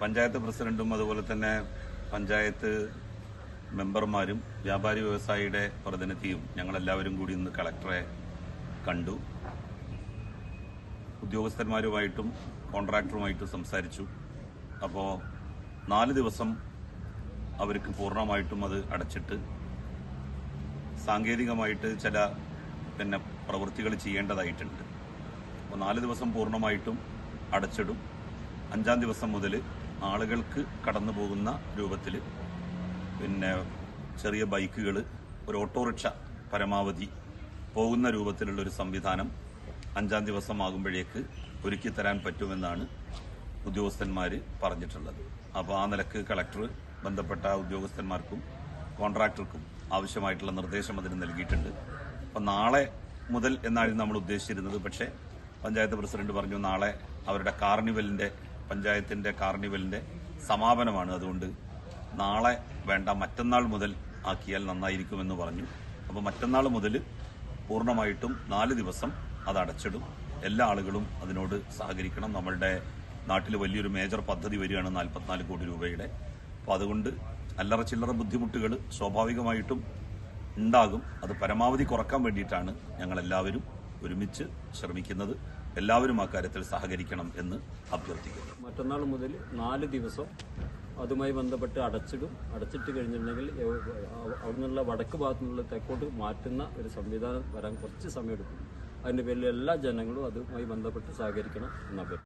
പഞ്ചായത്ത് പ്രസിഡന്റും അതുപോലെ തന്നെ പഞ്ചായത്ത് മെമ്പർമാരും വ്യാപാരി വ്യവസായിയുടെ പ്രതിനിധിയും ഞങ്ങളെല്ലാവരും കൂടി ഇന്ന് കളക്ടറെ കണ്ടു. ഉദ്യോഗസ്ഥന്മാരുമായിട്ടും കോൺട്രാക്ടറുമായിട്ടും സംസാരിച്ചു. അപ്പോൾ നാല് ദിവസം അവർക്ക് പൂർണമായിട്ടും അത് അടച്ചിട്ട് സാങ്കേതികമായിട്ട് ചില പിന്നെ പ്രവൃത്തികൾ ചെയ്യേണ്ടതായിട്ടുണ്ട്. അപ്പോൾ നാല് ദിവസം പൂർണമായിട്ടും അടച്ചിടും. അഞ്ചാം ദിവസം മുതൽ ആളുകൾക്ക് കടന്നു പോകുന്ന രൂപത്തിൽ പിന്നെ ചെറിയ ബൈക്കുകൾ ഒരു ഓട്ടോറിക്ഷ പരമാവധി പോകുന്ന രൂപത്തിലുള്ള ഒരു സംവിധാനം അഞ്ചാം ദിവസം ആകുമ്പോഴേക്ക് ഒരുക്കി തരാൻ പറ്റുമെന്നാണ് ഉദ്യോഗസ്ഥന്മാർ പറഞ്ഞിട്ടുള്ളത്. അപ്പോൾ ആ നിലയ്ക്ക് കളക്ടർ ബന്ധപ്പെട്ട ഉദ്യോഗസ്ഥന്മാർക്കും കോൺട്രാക്ടർക്കും ആവശ്യമായിട്ടുള്ള നിർദ്ദേശം അതിന് നൽകിയിട്ടുണ്ട്. അപ്പം നാളെ മുതൽ എന്നായിരുന്നു നമ്മൾ ഉദ്ദേശിച്ചിരുന്നത്. പക്ഷേ പഞ്ചായത്ത് പ്രസിഡന്റ് പറഞ്ഞു നാളെ അവരുടെ കാർണിവലിന്റെ പഞ്ചായത്തിന്റെ കാർണിവലിന്റെ സമാപനമാണ്. അതുകൊണ്ട് നാളെ വേണ്ട മറ്റന്നാൾ മുതൽ ആക്കിയാൽ നന്നായിരിക്കുമെന്ന് പറഞ്ഞു. അപ്പോൾ മറ്റന്നാൾ മുതൽ പൂർണമായിട്ടും നാല് ദിവസം അത് അടച്ചിടും. എല്ലാ ആളുകളും അതിനോട് സഹകരിക്കണം. നമ്മളുടെ നാട്ടിൽ വലിയൊരു മേജർ പദ്ധതി വരികയാണ് നാൽപ്പത്തിനാല് കോടി രൂപയുടെ. അപ്പോൾ അതുകൊണ്ട് അല്ലറ ചില്ലറ ബുദ്ധിമുട്ടുകൾ സ്വാഭാവികമായിട്ടും ഉണ്ടാകും. അത് പരമാവധി കുറയ്ക്കാൻ വേണ്ടിയിട്ടാണ് ഞങ്ങളെല്ലാവരും ഒരുമിച്ച് ശ്രമിക്കുന്നത്. എല്ലാവരും ആ കാര്യത്തിൽ സഹകരിക്കണം എന്ന് അഭ്യർത്ഥിക്കുന്നു. മറ്റന്നാൾ മുതൽ നാല് ദിവസം അതുമായി ബന്ധപ്പെട്ട് അടച്ചിടും. അടച്ചിട്ട് കഴിഞ്ഞിട്ടുണ്ടെങ്കിൽ അവിടെ നിന്നുള്ള വടക്ക് ഭാഗത്തു നിന്നുള്ള തെക്കോട്ട് മാറ്റുന്ന ഒരു സംവിധാനം വരാൻ കുറച്ച് സമയമെടുക്കും. അതിന്റെ പേരിൽ എല്ലാ ജനങ്ങളും അതുമായി ബന്ധപ്പെട്ട് സഹകരിക്കണം എന്നഭ്യർത്ഥിക്കുന്നു.